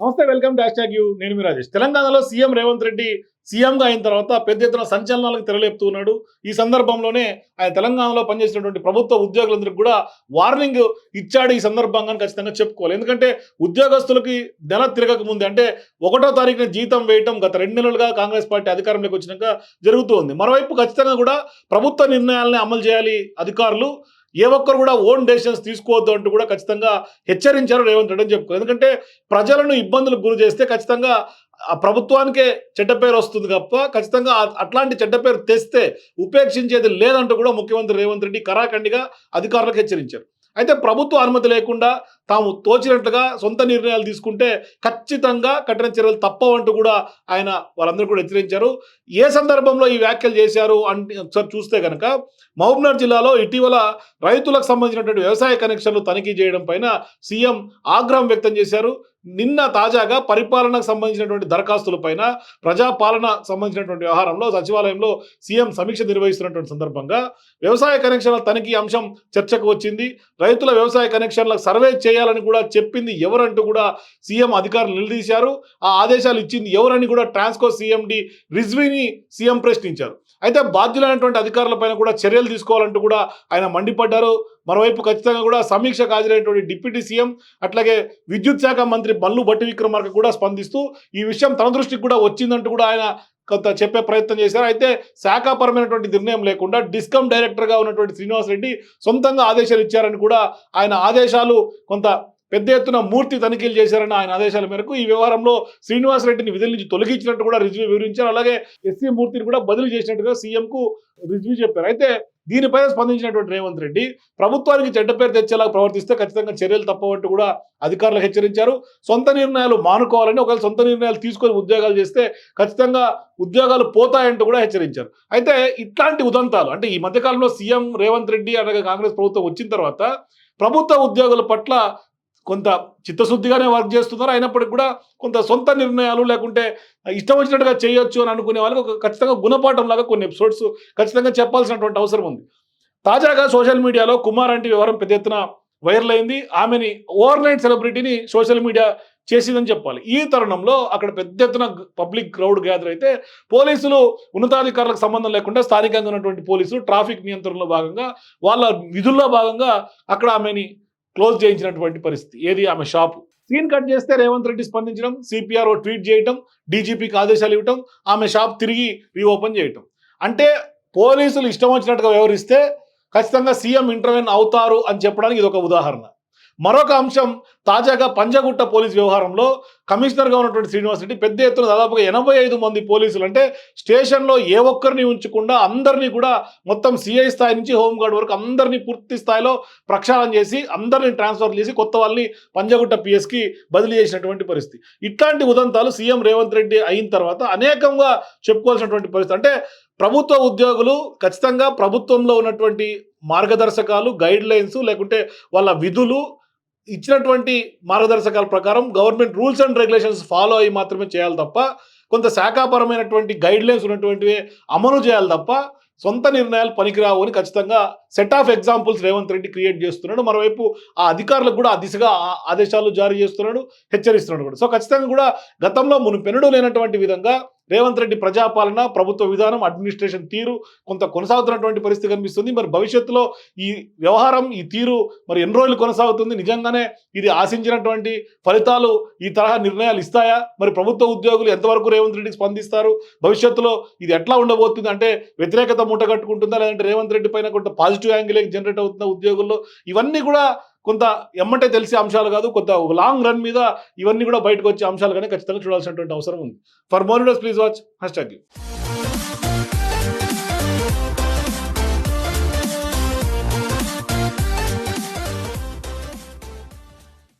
నమస్తే welcome dash tag you. నేను మీ రాజేష్. తెలంగాణలో సీఎం రేవంత్ రెడ్డి సీఎంగా అయిన తర్వాత పెద్ద ఎత్తున సంచలనాలకు తెరలేపుతున్నాడు. ఈ సందర్భంలోనే ఆయన తెలంగాణలో పనిచేసినటువంటి ప్రభుత్వ ఉద్యోగులందరికీ కూడా వార్నింగ్ ఇచ్చాడు ఈ సందర్భంగా ఖచ్చితంగా చెప్పుకోవాలి. ఎందుకంటే ఉద్యోగస్తులకి నెల తిరగక ముందే అంటే ఒకటో తారీఖున జీతం వేయటం గత రెండు నెలలుగా కాంగ్రెస్ పార్టీ అధికారంలోకి వచ్చినాక జరుగుతూ ఉంది. మరోవైపు ఖచ్చితంగా కూడా ప్రభుత్వ నిర్ణయాలని అమలు చేయాలి అధికారులు. ఏ ఒక్కరు కూడా ఓన్ డెసిషన్స్ తీసుకోవద్దు అంటూ కూడా ఖచ్చితంగా హెచ్చరించారు రేవంత్ రెడ్డి అని చెప్పుకో ఎందుకంటే ప్రజలను ఇబ్బందులకు గురి చేస్తే ఖచ్చితంగా ఆ ప్రభుత్వానికే చెడ్డ పేరు వస్తుంది తప్ప ఖచ్చితంగా అట్లాంటి చెడ్డ పేరు తెస్తే ఉపేక్షించేది లేదంటూ కూడా ముఖ్యమంత్రి రేవంత్ రెడ్డి కరాఖండిగా అధికారులకు హెచ్చరించారు. అయితే ప్రభుత్వ అనుమతి లేకుండా తాము తోచినట్లుగా సొంత నిర్ణయాలు తీసుకుంటే ఖచ్చితంగా కఠిన చర్యలు తప్పవంటూ కూడా ఆయన వాళ్ళందరూ కూడా హెచ్చరించారు. ఏ సందర్భంలో ఈ వ్యాఖ్యలు చేశారు అంటే ఒకసారి చూస్తే కనుక మహబూబ్నగర్ జిల్లాలో ఇటీవల రైతులకు సంబంధించినటువంటి వ్యవసాయ కనెక్షన్లు తనిఖీ చేయడం పైన సీఎం ఆగ్రహం వ్యక్తం చేశారు. నిన్న తాజాగా పరిపాలనకు సంబంధించినటువంటి దరఖాస్తులపైన ప్రజాపాలన సంబంధించినటువంటి వ్యవహారంలో సచివాలయంలో సీఎం సమీక్ష నిర్వహిస్తున్నటువంటి సందర్భంగా వ్యవసాయ కనెక్షన్ల తనిఖీ అంశం చర్చకు వచ్చింది. రైతుల వ్యవసాయ కనెక్షన్లకు సర్వే చేయాలని కూడా చెప్పింది ఎవరంటూ కూడా సీఎం అధికారులు నిలదీశారు. ఆ ఆదేశాలు ఇచ్చింది ఎవరని కూడా ట్రాన్స్కో సీఎండి రిజ్వీని సీఎం ప్రశ్నించారు. అయితే బాధ్యులైనటువంటి అధికారులపైన కూడా చర్యలు తీసుకోవాలంటూ కూడా ఆయన మండిపడ్డారు. మరోవైపు ఖచ్చితంగా కూడా సమీక్షకు హాజరైనటువంటి డిప్యూటీ సీఎం అట్లాగే విద్యుత్ శాఖ మంత్రి బల్లు భట్టి విక్రమార్క కూడా స్పందిస్తూ ఈ విషయం తన దృష్టికి కూడా వచ్చిందంటూ కూడా ఆయన కొంత చెప్పే ప్రయత్నం చేశారు. అయితే శాఖాపరమైనటువంటి నిర్ణయం లేకుండా డిస్కమ్ డైరెక్టర్గా ఉన్నటువంటి శ్రీనివాస్ రెడ్డి సొంతంగా ఆదేశాలు ఇచ్చారని కూడా ఆయన ఆదేశాలు కొంత పెద్ద ఎత్తున మూర్తి తనిఖీలు చేశారని ఆయన ఆదేశాల మేరకు ఈ వ్యవహారంలో శ్రీనివాస్ రెడ్డిని విధుల నుంచి తొలగించినట్టు కూడా రిజ్వీ వివరించారు. అలాగే ఎస్సీ మూర్తిని కూడా బదిలీ చేసినట్టుగా సీఎంకు రిజ్వీ చెప్పారు. అయితే దీనిపై స్పందించినటువంటి రేవంత్ రెడ్డి ప్రభుత్వానికి చెడ్డ పేరు తెచ్చేలా ప్రవర్తిస్తే ఖచ్చితంగా చర్యలు తప్పవంటూ కూడా అధికారులకు హెచ్చరించారు. సొంత నిర్ణయాలు మానుకోవాలని ఒకవేళ సొంత నిర్ణయాలు తీసుకొని ఉద్యోగాలు చేస్తే ఖచ్చితంగా ఉద్యోగాలు పోతాయంటూ కూడా హెచ్చరించారు. అయితే ఇట్లాంటి ఉదంతాలు అంటే ఈ మధ్యకాలంలో సీఎం రేవంత్ రెడ్డి అనగా కాంగ్రెస్ ప్రభుత్వం వచ్చిన తర్వాత ప్రభుత్వ ఉద్యోగుల పట్ల కొంత చిత్తశుద్ధిగానే వర్క్ చేస్తున్నారు. అయినప్పటికీ కూడా కొంత సొంత నిర్ణయాలు లేకుంటే ఇష్టం వచ్చినట్టుగా చేయొచ్చు అని అనుకునే వాళ్ళకి ఒక ఖచ్చితంగా గుణపాఠం లాగా కొన్ని ఎపిసోడ్స్ ఖచ్చితంగా చెప్పాల్సినటువంటి అవసరం ఉంది. తాజాగా సోషల్ మీడియాలో కుమార్ అంటే వ్యవహారం పెద్ద ఎత్తున వైరల్ అయింది. ఆమెని ఓవర్ నైట్ సెలబ్రిటీని సోషల్ మీడియా చేసిందని చెప్పాలి. ఈ తరుణంలో అక్కడ పెద్ద ఎత్తున పబ్లిక్ క్రౌడ్ గ్యాదర్ అయితే పోలీసులు ఉన్నతాధికారులకు సంబంధం లేకుండా స్థానికంగా ఉన్నటువంటి పోలీసులు ట్రాఫిక్ నియంత్రణలో భాగంగా వాళ్ళ విధుల్లో భాగంగా అక్కడ ఆమెని క్లోజ్ చేయించినటువంటి పరిస్థితి. ఏది? ఆమె షాపు. సీన్ కట్ చేస్తే రేవంత్ రెడ్డి స్పందించడం సిపిఆర్ఓ ట్వీట్ చేయటం డీజీపీకి ఆదేశాలు ఇవ్వటం ఆమె షాప్ తిరిగి రీఓపెన్ చేయటం. అంటే పోలీసులు ఇష్టం వచ్చినట్టుగా వ్యవహరిస్తే ఖచ్చితంగా సీఎం ఇంటర్వెన్ అవుతారు అని చెప్పడానికి ఇది ఒక ఉదాహరణ. మరొక అంశం తాజాగా పంజగుట్ట పోలీస్ వ్యవహారంలో కమిషనర్గా ఉన్నటువంటి శ్రీనివాస్ రెడ్డి పెద్ద ఎత్తున దాదాపుగా ఎనభై ఐదు మంది పోలీసులు అంటే స్టేషన్లో ఏ ఒక్కరిని ఉంచకుండా అందరినీ కూడా మొత్తం సిఐ స్థాయి నుంచి హోంగార్డ్ వరకు అందరినీ పూర్తి స్థాయిలో ప్రక్షాళన చేసి అందరినీ ట్రాన్స్ఫర్ చేసి కొత్త వాళ్ళని పంజగుట్ట పిఎస్కి బదిలీ చేసినటువంటి పరిస్థితి. ఇట్లాంటి ఉదంతాలు సీఎం రేవంత్ రెడ్డి అయిన తర్వాత అనేకంగా చెప్పుకోవాల్సినటువంటి పరిస్థితి. అంటే ప్రభుత్వ ఉద్యోగులు ఖచ్చితంగా ప్రభుత్వంలో ఉన్నటువంటి మార్గదర్శకాలు గైడ్ లైన్స్ లేకుంటే వాళ్ళ విధులు ఇచ్చినటువంటి మార్గదర్శకాల ప్రకారం government rules and regulations follow అయ్యి మాత్రమే చేయాలి తప్ప కొంత శాఖాపరమైనటువంటి గైడ్ లైన్స్ ఉన్నటువంటివి అమలు చేయాలి తప్ప సొంత నిర్ణయాలు పనికిరావు అని ఖచ్చితంగా set of examples Revanth Reddy create చేస్తున్నాడు. మరోవైపు ఆ అధికారులకు కూడా ఆ దిశగా ఆ ఆదేశాలు జారీ చేస్తున్నాడు హెచ్చరిస్తున్నాడు కూడా. సో ఖచ్చితంగా కూడా గతంలో మునుపెన్నడూ లేనటువంటి విధంగా రేవంత్ రెడ్డి ప్రజాపాలన ప్రభుత్వ విధానం అడ్మినిస్ట్రేషన్ తీరు కొంత కొనసాగుతున్నటువంటి పరిస్థితి కనిపిస్తుంది. మరి భవిష్యత్తులో ఈ వ్యవహారం ఈ తీరు మరి ఎన్ని రోజులు కొనసాగుతుంది? నిజంగానే ఇది ఆశించినటువంటి ఫలితాలు ఈ తరహా నిర్ణయాలు ఇస్తాయా? మరి ప్రభుత్వ ఉద్యోగులు ఎంతవరకు రేవంత్ రెడ్డికి స్పందిస్తారు? భవిష్యత్తులో ఇది ఎట్లా ఉండబోతుంది? అంటే వ్యతిరేకత మూట కట్టుకుంటుందా? లేదంటే రేవంత్ రెడ్డి పైన కొంత పాజిటివ్ యాంగిల్ జనరేట్ అవుతున్న ఉద్యోగుల్లో ఇవన్నీ కూడా కొంత ఎమ్మటే తెలిసే అంశాలు కాదు కొంత లాంగ్ రన్ మీద ఇవన్నీ కూడా బయటకు వచ్చే అంశాలు కానీ ఖచ్చితంగా చూడాల్సినటువంటి అవసరం ఉంది. For more please watch hashtag